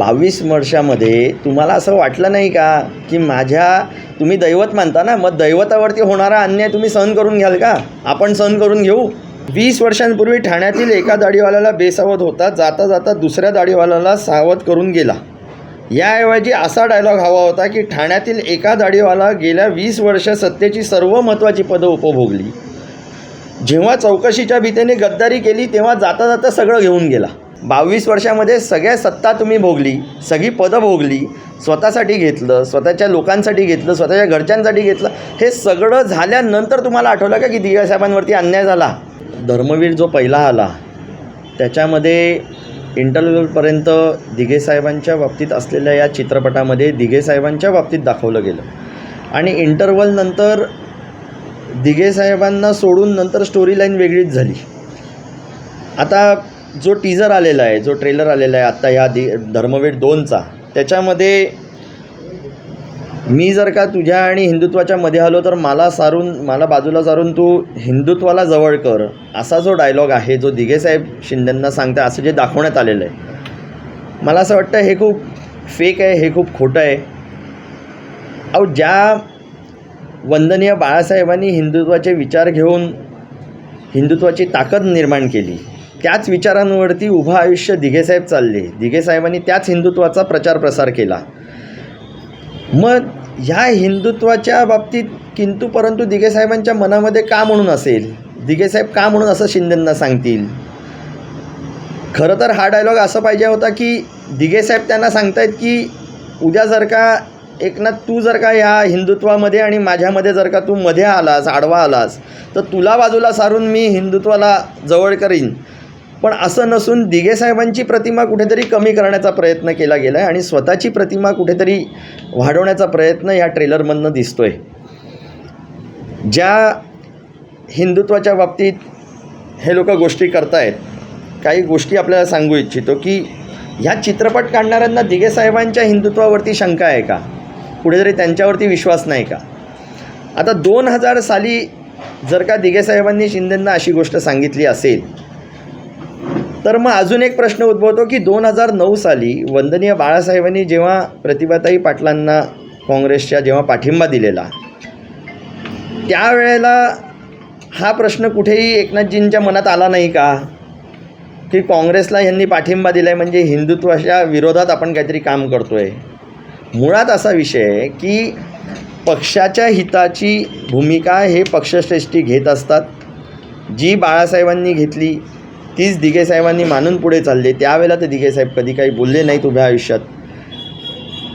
बावीस वर्षामध्ये तुम्हाला असं वाटलं नाही का? की माझ्या तुम्ही दैवत मानता ना? मग दैवतावरती होणारा अन्याय तुम्ही सहन करून घ्याल का? आपण सहन करून घेऊ? वीस वर्षांपूर्वी ठाण्यातील एका दाढीवाल्याला बेसावध होता जाता जाता दुसऱ्या दाढीवाल्याला सावध करून गेला. याऐवजी असा डायलॉग हवा होता की ठाण्यातील एका दाढीवाला गेल्या वीस वर्ष सत्तेची सर्व महत्त्वाची पदं उपभोगली. जेव्हा चौकशीच्या भीतीने गद्दारी केली तेव्हा जाता जाता सगळं घेऊन गेला. बावीस वर्षामध्ये सगळ्या सत्ता तुम्ही भोगली सगळी पदं भोगली स्वतःसाठी घेतलं स्वतःच्या लोकांसाठी घेतलं स्वतःच्या घरच्यांसाठी घेतलं हे सगळं झाल्यानंतर तुम्हाला आठवलं का की दिग्यासाहेबांवरती अन्याय झाला? धर्मवीर जो पहिला आला त्याच्यामध्ये इंटरव्ह्यूपर्यंत दिघेसाहेबांच्या बाबतीत असलेल्या या चित्रपटामध्ये दिघेसाहेबांच्या बाबतीत दाखवलं गेलं. आणि इंटरवलनंतर दिघेसाहेबांना सोडून नंतर स्टोरी लाईन वेगळीच झाली. आता जो टीजर आलेला आहे जो ट्रेलर आलेला आहे आत्ता ह्या दि धर्मवीर दोनचा त्याच्यामध्ये मी जर का तुझ्या आणि हिंदुत्वाच्या मध्ये आलो तर मला सारून मला बाजूला सारून तू हिंदुत्वाला जवळ कर असा जो डायलॉग आहे जो दिघेसाहेब शिंदेंना सांगता असं जे दाखवण्यात आलेलं आहे. मला असं वाटतं हे खूप फेक आहे हे खूप खोटं आहे. अहो ज्या वंदनीय बाळासाहेबांनी हिंदुत्वाचे विचार घेऊन हिंदुत्वाची ताकद निर्माण केली त्याच विचारांवरती उभं आयुष्य दिघेसाहेब चालले. दिघेसाहेबांनी त्याच हिंदुत्वाचा प्रचार प्रसार केला. मग ह्या हिंदुत्वाच्या बाबतीत किंतु परंतु दिघेसाहेबांच्या मनामध्ये का म्हणून असेल? दिघेसाहेब का म्हणून असं शिंदेंना सांगतील? खरं तर हा डायलॉग असं पाहिजे होता की दिघेसाहेब त्यांना सांगतायत की उद्या जर का एकनाथ तू जर का ह्या हिंदुत्वामध्ये आणि माझ्यामध्ये जर का तू मध्ये आलास आडवा आलास तर तुला बाजूला सारून मी हिंदुत्वाला जवळ करीन. पण असं नसून दिघेसाहेबांची प्रतिमा कुठेतरी कमी करण्याचा प्रयत्न केला गेला आहे आणि स्वतःची प्रतिमा कुठेतरी वाढवण्याचा प्रयत्न या ट्रेलरमधनं दिसतो आहे ज्या हिंदुत्वाच्या बाबतीत हे लोक गोष्टी करतायत काही गोष्टी आपल्याला सांगू इच्छितो की ह्या चित्रपट काढणाऱ्यांना दिघेसाहेबांच्या हिंदुत्वावरती शंका आहे का? कुठेतरी त्यांच्यावरती विश्वास नाही का? आता दोन हजार साली जर का दिघेसाहेबांनी शिंदेंना अशी गोष्ट सांगितली असेल तर मग अजून एक प्रश्न उद्भवतो की दोन हजार नऊ साली वंदनीय बाळासाहेबांनी जेव्हा प्रतिभाताई पाटलांना काँग्रेसच्या जेव्हा पाठिंबा दिलेला त्यावेळेला हा प्रश्न कुठेही एकनाथजींच्या मनात आला नाही का? की काँग्रेसला यांनी पाठिंबा दिला आहे म्हणजे हिंदुत्वाच्या विरोधात आपण काहीतरी काम करतो आहे मुळात असा विषय आहे की पक्षाच्या हिताची भूमिका हे पक्षश्रेष्ठी घेत असतात. जी बाळासाहेबांनी घेतली तीच दिघेसाहेबांनी मानून पुढे चालले. त्यावेळेला ते दिघेसाहेब कधी काही बोलले नाहीत उभ्या आयुष्यात.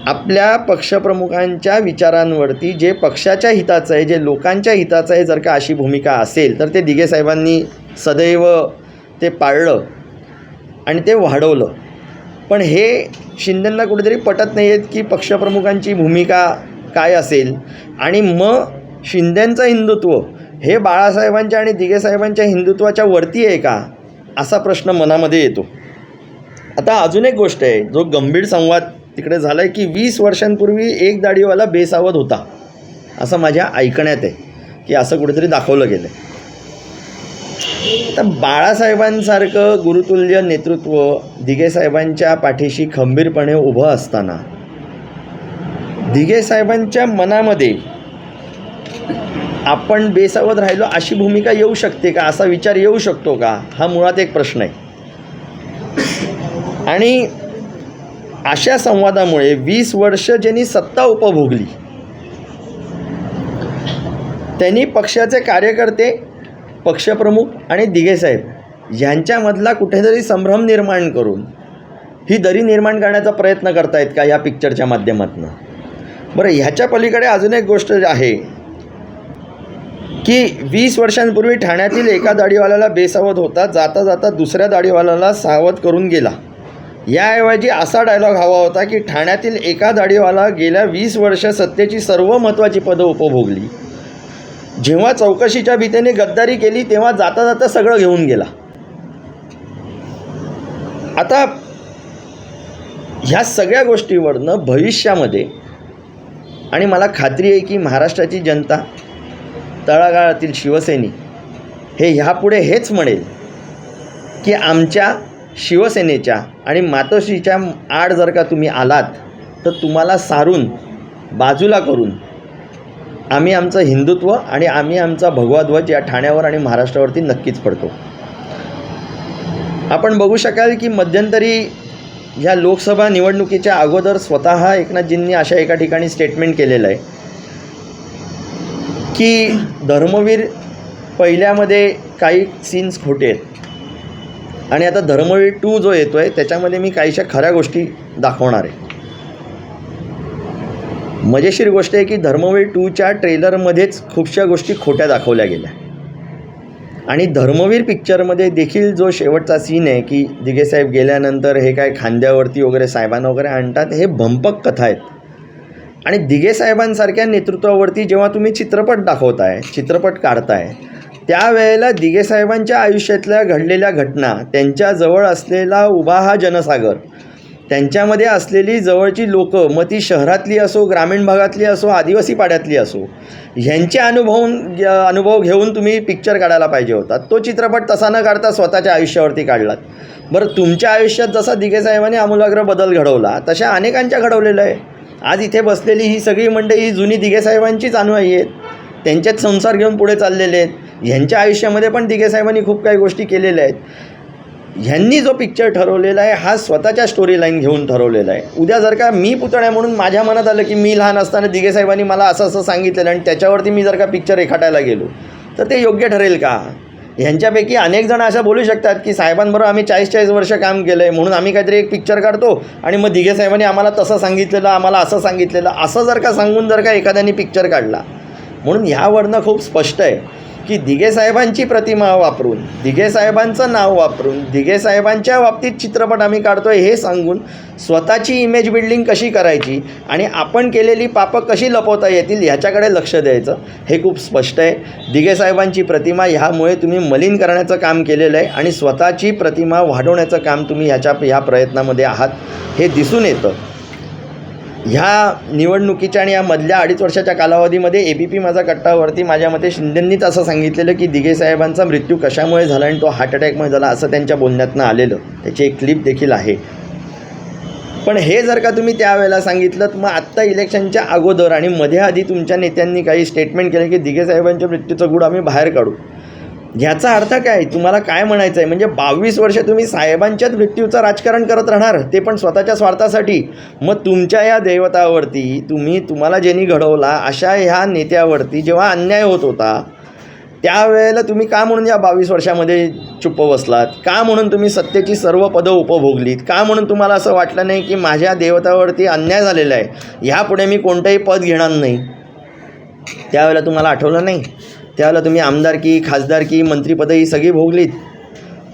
आपल्या पक्षप्रमुखांच्या विचारांवरती जे पक्षाच्या हिताचं आहे जे लोकांच्या हिताचं आहे जर का अशी भूमिका असेल तर ते दिघेसाहेबांनी सदैव ते पाळलं आणि ते वाढवलं. पण हे शिंदेंना कुठेतरी पटत नाही आहेत की पक्षप्रमुखांची भूमिका काय असेल. आणि मग शिंदेंचं हिंदुत्व हे बाळासाहेबांच्या आणि दिघेसाहेबांच्या हिंदुत्वाच्या वरती आहे का? असा प्रश्न मनामध्ये येतो. आता अजून एक गोष्ट आहे जो गंभीर संवाद तिकडे झाला आहे की वीस वर्षांपूर्वी एक दाढीवाला बेसावध होता असं माझ्या ऐकण्यात आहे की असं कुठेतरी दाखवलं गेलं आहे तर बाळासाहेबांसारखं गुरुतुल्य नेतृत्व दिघेसाहेबांच्या पाठीशी खंबीरपणे उभं असताना दिघेसाहेबांच्या मनामध्ये आपण बेसावध राहिलो अशी भूमिका येऊ शकते का? असा विचार येऊ शकतो का? हा मुळात एक प्रश्न आहे. आणि अशा संवादामुळे वीस वर्ष ज्यांनी सत्ता उपभोगली त्यांनी पक्षाचे कार्यकर्ते पक्षप्रमुख आणि दिघेसाहेब यांच्यामधला कुठेतरी संभ्रम निर्माण करून ही दरी निर्माण करण्याचा प्रयत्न करतायत का या पिक्चरच्या माध्यमातून? बरं ह्याच्या पलीकडे अजून एक गोष्ट आहे. की वीस वर्षांपूर्वी ठाण्यातील एका दाढीवाल्याला बेसावध होता जाता जाता दुसऱ्या दाढीवाल्याला सावध करून गेला. याऐवजी असा डायलॉग हवा होता की ठाण्यातील एका दाढीवाला गेल्या वीस वर्ष सत्तेची सर्व महत्त्वाची पदं उपभोगली. जेव्हा चौकशीच्या भीतीने गद्दारी केली तेव्हा जाता जाता सगळं घेऊन गेला. आता ह्या सगळ्या गोष्टीवरनं भविष्यामध्ये आणि मला खात्री आहे की महाराष्ट्राची जनता तळागाळातील शिवसैनिक. हे ह्यापुढे हेच म्हणेल की आमच्या शिवसेनेच्या आणि मातोश्रीच्या आड जर का तुम्ही आलात तर तुम्हाला सारून बाजूला करून आम्ही आमचं हिंदुत्व आणि आम्ही आमचा भगवा ध्वज या ठाण्यावर आणि महाराष्ट्रावरती नक्कीच पडतो. आपण बघू शकाल की मध्यंतरी ह्या लोकसभा निवडणुकीच्या अगोदर स्वतः एकनाथजींनी अशा एका ठिकाणी स्टेटमेंट केलेलं आहे. की धर्मवीर पहिल्यामध्ये काही सीन्स खोटे आहेत. आणि आता धर्मवीर टू जो येतो आहे त्याच्यामध्ये मी काहीशा खऱ्या गोष्टी दाखवणार आहे. मजेशीर गोष्ट आहे की धर्मवीर टूच्या ट्रेलरमध्येच खूपशा गोष्टी खोट्या दाखवल्या गेल्या. आणि धर्मवीर पिक्चरमध्ये देखील जो शेवटचा सीन आहे की दिगेसाहेब गेल्यानंतर हे काय खांद्यावरती वगैरे साहेबांना वगैरे आणतात हे भंपक कथा आहेत. आणि दिगे साहेबांसारख्या नेतृत्वावरती जेव्हा तुम्ही चित्रपट दाखवताय चित्रपट काढताय त्यावेळेला दिगे साहेबांच्या आयुष्यातल्या घडलेल्या घटना त्यांच्याजवळ असलेला उभा हा जनसागर त्यांच्यामध्ये असलेली जवळची लोकं मग ती शहरातली असो ग्रामीण भागातली असो आदिवासी पाड्यातली असो ह्यांचे अनुभव अनुभव घेऊन तुम्ही पिक्चर काढायला पाहिजे होता. तो चित्रपट तसा न काढता स्वतःच्या आयुष्यावरती काढलात. बरं तुमच्या आयुष्यात जसा दिगे साहेबांनी आमूलाग्र बदल घडवला तशा अनेकांच्या घडवलेलं आहे. आज इथे बसलेली ही सगळी मंडळी ही जुनी दिघेसाहेबांचीच अनुयायी आहेत. त्यांच्यात संसार घेऊन पुढे चाललेले आहेत. ह्यांच्या आयुष्यामध्ये पण दिघेसाहेबांनी खूप काही गोष्टी केलेल्या आहेत. ह्यांनी जो पिक्चर ठरवलेला आहे हा स्वतःच्या स्टोरी लाईन घेऊन ठरवलेला आहे. उद्या जर का मी पुतळ्या म्हणून माझ्या मनात आलं की मी लहान असताना दिघेसाहेबांनी मला असं असं सांगितलेलं आणि त्याच्यावरती मी जर का पिक्चर रेखाटायला गेलो तर ते योग्य ठरेल का? ह्यांच्यापैकी अनेक जण असं बोलू शकतात की साहेबांबरोबर आम्ही चाळीस चाळीस वर्ष काम केलं आहे म्हणून आम्ही काहीतरी एक पिक्चर काढतो. आणि मग दिघे साहेबांनी आम्हाला तसं सांगितलेलं आम्हाला असं सांगितलेलं असं जर का सांगून जर का एखाद्याने पिक्चर काढला. म्हणून ह्यावरनं खूप स्पष्ट आहे. की दिघे साहेबांची प्रतिमा वापरून दिघेसाहेबांचं नाव वापरून दिघे साहेबांच्या बाबतीत चित्रपट आम्ही काढतो आहे हे सांगून स्वतःची इमेज बिल्डिंग कशी करायची आणि आपण केलेली पापं कशी लपवता येतील ह्याच्याकडे लक्ष द्यायचं हे खूप स्पष्ट आहे. दिघे साहेबांची प्रतिमा ह्यामुळे तुम्ही मलिन करण्याचं काम केलेलं आहे आणि स्वतःची प्रतिमा वाढवण्याचं काम तुम्ही ह्याच्या ह्या प्रयत्नामध्ये आहात. हे दिसून येतं. ह्या निवडणुकीच्या आणि या मधल्या अडीच वर्षाच्या कालावधीमध्ये ए बी पी माझा कट्टावरती माझ्या मते शिंदेंनीच असं सांगितलेलं की दिघे साहेबांचा मृत्यू कशामुळे झाला आणि तो हार्ट अटॅकमुळे झाला असं त्यांच्या बोलण्यातनं आलेलं. त्याची एक क्लिप देखील आहे. पण हे जर का तुम्ही त्यावेळेला सांगितलं मग आत्ता इलेक्शनच्या अगोदर आणि मध्ये आधी तुमच्या नेत्यांनी काही स्टेटमेंट केलं की दिघे साहेबांच्या मृत्यूचं गुड आम्ही बाहेर काढू. ह्याचा अर्थ काय? तुम्हाला काय म्हणायचं आहे? म्हणजे बावीस वर्ष तुम्ही साहेबांच्याच मृत्यूचं राजकारण करत राहणार ते पण स्वतःच्या स्वार्थासाठी. मग तुमच्या या दैवतावरती तुम्ही तुम्हाला ज्यांनी घडवला अशा ह्या नेत्यावरती जेव्हा अन्याय होत होता त्यावेळेला तुम्ही का म्हणून या बावीस वर्षामध्ये चुप्प बसलात? का म्हणून तुम्ही सत्तेची सर्व पदं उपभोगलीत? का म्हणून तुम्हाला असं वाटलं नाही की माझ्या देवतावरती अन्याय झालेला आहे? ह्यापुढे मी कोणतंही पद घेणार नाही. त्यावेळेला तुम्हाला आठवलं नाही? त्यावेळेला तुम्ही आमदारकी खासदारकी मंत्रीपदं ही सगळी भोगलीत.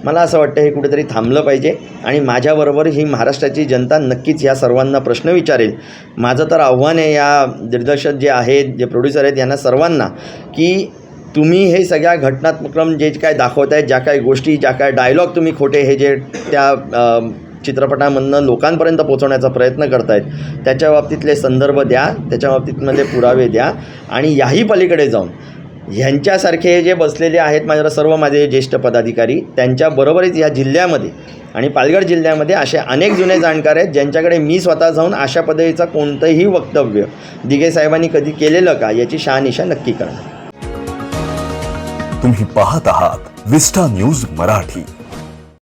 मला असं वाटतं हे कुठेतरी थांबलं पाहिजे आणि माझ्याबरोबर ही महाराष्ट्राची जनता नक्कीच या सर्वांना प्रश्न विचारेल. माझं तर आव्हान आहे या दिग्दर्शक जे आहेत जे प्रोड्युसर आहेत यांना सर्वांना की तुम्ही हे सगळ्या घटनात्मक्रम जे काय दाखवत आहेत ज्या काही गोष्टी ज्या काय डायलॉग तुम्ही खोटे हे जे त्या चित्रपटामधनं लोकांपर्यंत पोहोचवण्याचा प्रयत्न करतायत त्याच्या बाबतीतले संदर्भ द्या त्याच्या बाबतीतमध्ये पुरावे द्या आणि याही पलीकडे जाऊन ह्यांच्यासारखे जे बसलेले आहेत माझ्या सर्व माझे ज्येष्ठ पदाधिकारी त्यांच्याबरोबरच या जिल्ह्यामध्ये आणि पालघर जिल्ह्यामध्ये असे अनेक जुने जाणकार आहेत ज्यांच्याकडे मी स्वतः जाऊन अशा पद्धतीचं कोणतंही वक्तव्य दिघे साहेबांनी कधी केलेलं का याची शहानिशा नक्की करणार. तुम्ही पाहत आहात विस्टा न्यूज मराठी.